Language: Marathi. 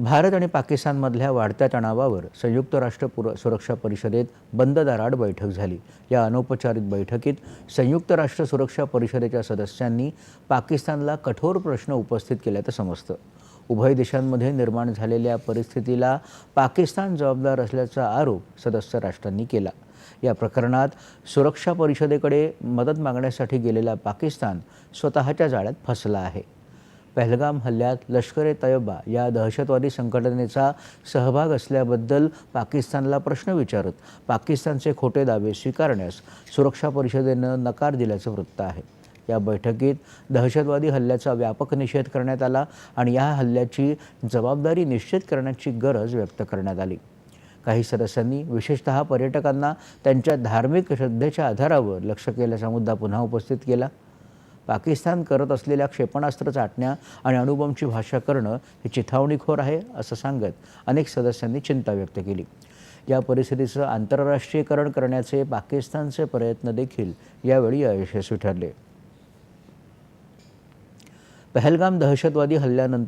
भारत आणि पाकिस्तानमधल्या वाढत्या तणावावर संयुक्त राष्ट्र पुर सुरक्षा परिषदेत बंद दाराड बैठक झाली. या अनौपचारिक बैठकीत संयुक्त राष्ट्र सुरक्षा परिषदेच्या सदस्यांनी पाकिस्तानला कठोर प्रश्न उपस्थित केल्याचं समजतं. उभय देशांमध्ये निर्माण झालेल्या परिस्थितीला पाकिस्तान जबाबदार असल्याचा आरोप सदस्य राष्ट्रांनी केला. या प्रकरणात सुरक्षा परिषदेकडे मदत मागण्यासाठी गेलेला पाकिस्तान स्वतःच्या जाळ्यात फसला आहे. पहलगाम हल्ल्यात लष्कर ए तयबा या दहशतवादी संघटनेचा सहभाग असल्याबद्दल पाकिस्तानला प्रश्न विचारत पाकिस्तानचे खोटे दावे स्वीकारण्यास सुरक्षा परिषदेनं नकार दिल्याचं वृत्त आहे. या बैठकीत दहशतवादी हल्ल्याचा व्यापक निषेध करण्यात आला आणि या हल्ल्याची जबाबदारी निश्चित करण्याची गरज व्यक्त करण्यात आली. काही सदस्यांनी विशेषतः पर्यटकांना त्यांच्या धार्मिक श्रद्धेच्या आधारावर लक्ष केल्याचा मुद्दा पुन्हा उपस्थित केला. पाकिस्तान करत असलेल्या क्षेपणास्त्र चाटण्या आणि अणुबॉम्बची भाषा करणं हे चिथावणीखोर आहे असं सांगत अनेक सदस्यांनी चिंता व्यक्त केली. या परिस्थितीचं आंतरराष्ट्रीयकरण करण्याचे पाकिस्तानचे प्रयत्न देखील यावेळी अयशस्वी ठरले. पहलगाम दहशतवादी हल्ल्यानंतर